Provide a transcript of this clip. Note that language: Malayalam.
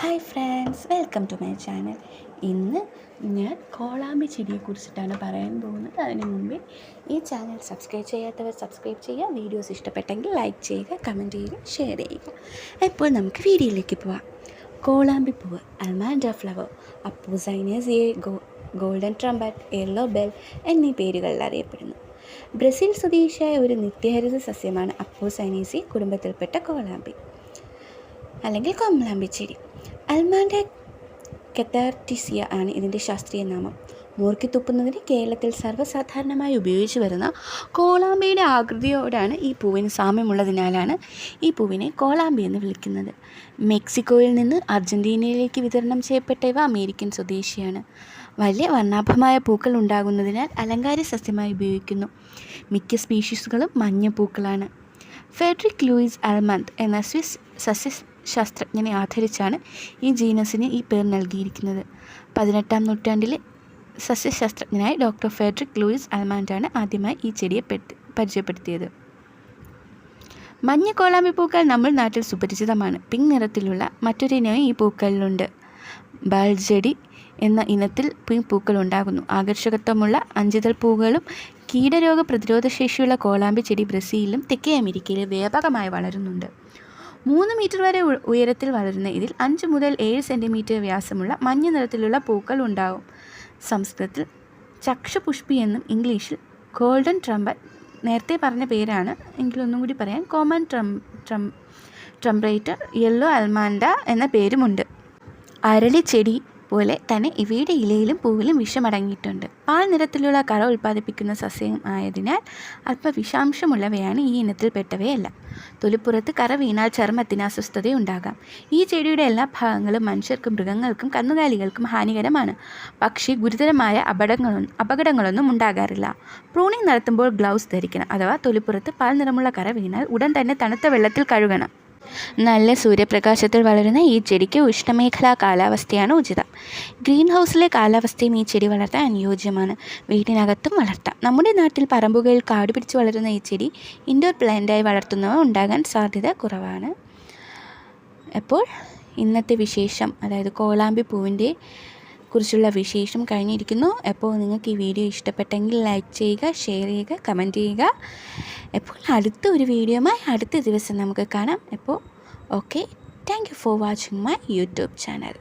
Hi friends welcome to my channel. ഇന്ന് ഞാൻ കോളാമ്പി ചെടിയെക്കുറിച്ചിട്ടാണ് പറയാൻ പോകുന്നത്. അതിനു മുമ്പേ ഈ ചാനൽ സബ്സ്ക്രൈബ് ചെയ്യാത്തവർ സബ്സ്ക്രൈബ് ചെയ്യുക വീഡിയോസ് ഇഷ്ടപ്പെട്ടെങ്കിൽ ലൈക്ക് ചെയ്യുക കമന്റ് ചെയ്യുക ഷെയർ ചെയ്യുക. ഇപ്പോൾ നമുക്ക് വീഡിയോയിലേക്ക് പോവാം. കോളാമ്പി പൂവ് അൽമാൻഡ ഫ്ലവർ അപ്പൂസൈനസിയെ ഗോ ഗോൾഡൻ ട്രംബറ്റ് യെല്ലോ ബെൽ എന്നീ പേരുകളിൽ അറിയപ്പെടുന്നു. ബ്രസീൽ സ്വദേശിയായ ഒരു നിത്യഹരിത സസ്യമാണ് അപ്പോസൈനേസി കുടുംബത്തിൽപ്പെട്ട കോളാമ്പി അല്ലെങ്കിൽ കൊമ്പളാമ്പിച്ചെടി അൽമാൻഡ കെത്താർട്ടിസിയ ആണ് ഇതിന്റെ ശാസ്ത്രീയ നാമം. മൂർക്കി തുപ്പുന്നതിന് കേരളത്തിൽ സർവസാധാരണമായി ഉപയോഗിച്ചു വരുന്ന കോളാമ്പിയുടെ ആകൃതിയോടാണ് ഈ പൂവിന് സാമ്യമുള്ളതിനാലാണ് ഈ പൂവിനെ കോളാമ്പി എന്ന് വിളിക്കുന്നത്. മെക്സിക്കോയിൽ നിന്ന് അർജന്റീനയിലേക്ക് വിതരണം ചെയ്യപ്പെട്ട ഇവ അമേരിക്കൻ സ്വദേശിയാണ്. വലിയ വർണാഭമായ പൂക്കൾ ഉണ്ടാകുന്നതിനാൽ അലങ്കാര സസ്യമായി ഉപയോഗിക്കുന്നു. മിക്ക സ്പീഷീസുകളും മഞ്ഞ പൂക്കളാണ്. ഫെഡറിക് ലൂയിസ് അൽമന്ത് എന്ന സ്വിസ് സസ്യ ശാസ്ത്രജ്ഞനെ ആധരിച്ചാണ് ഈ ജീനസിന് ഈ പേർ നൽകിയിരിക്കുന്നത്. പതിനെട്ടാം നൂറ്റാണ്ടിലെ സസ്യശാസ്ത്രജ്ഞനായ ഡോക്ടർ ഫെഡറിക് ലൂയിസ് അൽമാൻഡാണ് ആദ്യമായി ഈ ചെടിയെ പരിചയപ്പെടുത്തിയത്. മഞ്ഞ കോളാമ്പി പൂക്കൾ നമ്മൾ നാട്ടിൽ സുപരിചിതമാണ്. പിങ്ക് നിറത്തിലുള്ള മറ്റൊരു ഇനവും ഈ പൂക്കളിലുണ്ട്. ബാൽജെടി എന്ന ഇനത്തിൽ പിങ്ക് പൂക്കൾ ഉണ്ടാകുന്നു. ആകർഷകത്വമുള്ള അഞ്ചിതൾ പൂക്കളും കീടരോഗ പ്രതിരോധ ശേഷിയുള്ള കോളാമ്പി ചെടി ബ്രസീലിലും തെക്കേ അമേരിക്കയിലും വ്യാപകമായി വളരുന്നുണ്ട്. മൂന്ന് മീറ്റർ വരെ ഉയരത്തിൽ വളരുന്ന ഇതിൽ അഞ്ച് മുതൽ ഏഴ് സെന്റിമീറ്റർ വ്യാസമുള്ള മഞ്ഞ നിറത്തിലുള്ള പൂക്കൾ ഉണ്ടാവും സംസ്കൃതത്തിൽ ചക്ഷപുഷ്പി എന്നും ഇംഗ്ലീഷിൽ ഗോൾഡൻ ട്രംബൽ നേരത്തെ പറഞ്ഞ പേരാണ്. എങ്കിലൊന്നും കൂടി പറയാം. കോമൺ ട്രം ട്രം ട്രംബ്രേറ്റർ യെല്ലോ അൽമാൻഡ എന്ന പേരുമുണ്ട്. അരളി ചെടി പോലെ തന്നെ ഇവയുടെ ഇലയിലും പൂവിലും വിഷമടങ്ങിയിട്ടുണ്ട്. പാൽ നിറത്തിലുള്ള കറ ഉൽപ്പാദിപ്പിക്കുന്ന സസ്യം ആയതിനാൽ അല്പ വിഷാംശമുള്ളവയാണ് ഈ ഇനത്തിൽപ്പെട്ടവയല്ല. തൊലിപ്പുറത്ത് കറ വീണാൽ ചർമ്മത്തിന് അസ്വസ്ഥതയുണ്ടാകാം. ഈ ചെടിയുടെ എല്ലാ ഭാഗങ്ങളും മനുഷ്യർക്കും മൃഗങ്ങൾക്കും കന്നുകാലികൾക്കും ഹാനികരമാണ്. പക്ഷേ ഗുരുതരമായ അപകടങ്ങളൊന്നും അപകടങ്ങളൊന്നും ഉണ്ടാകാറില്ല. പ്രൂണിംഗ് നടത്തുമ്പോൾ ഗ്ലൗസ് ധരിക്കണം അഥവാ തൊലിപ്പുറത്ത് പാൽ നിറമുള്ള കറ വീണാൽ ഉടൻ തന്നെ തണുത്ത വെള്ളത്തിൽ കഴുകണം. നല്ല സൂര്യപ്രകാശത്തിൽ വളരുന്ന ഈ ചെടിക്ക് ഉഷ്ണമേഖലാ കാലാവസ്ഥയാണ് ഉചിതം. ഗ്രീൻ ഹൗസിലെ കാലാവസ്ഥയും ഈ ചെടി വളർത്താൻ അനുയോജ്യമാണ്. വീട്ടിനകത്തും വളർത്താം. നമ്മുടെ നാട്ടിൽ പറമ്പുകളിൽ കാട് പിടിച്ച് വളരുന്ന ഈ ചെടി ഇൻഡോർ പ്ലാന്റായി വളർത്തുന്നവ ഉണ്ടാകാൻ സാധ്യത കുറവാണ്. അപ്പോൾ ഇന്നത്തെ വിശേഷം അതായത് കോളാമ്പി പൂവിന്റെ കുറിച്ചുള്ള വിശേഷം കഴിഞ്ഞിരിക്കുന്നു. അപ്പോൾ നിങ്ങൾക്ക് ഈ വീഡിയോ ഇഷ്ടപ്പെട്ടെങ്കിൽ ലൈക്ക് ചെയ്യുക ഷെയർ ചെയ്യുക കമന്റ് ചെയ്യുക. അപ്പോൾ അടുത്ത ഒരു വീഡിയോമായി അടുത്ത ദിവസം നമുക്ക് കാണാം. അപ്പോൾ okay thank for watching my YouTube channel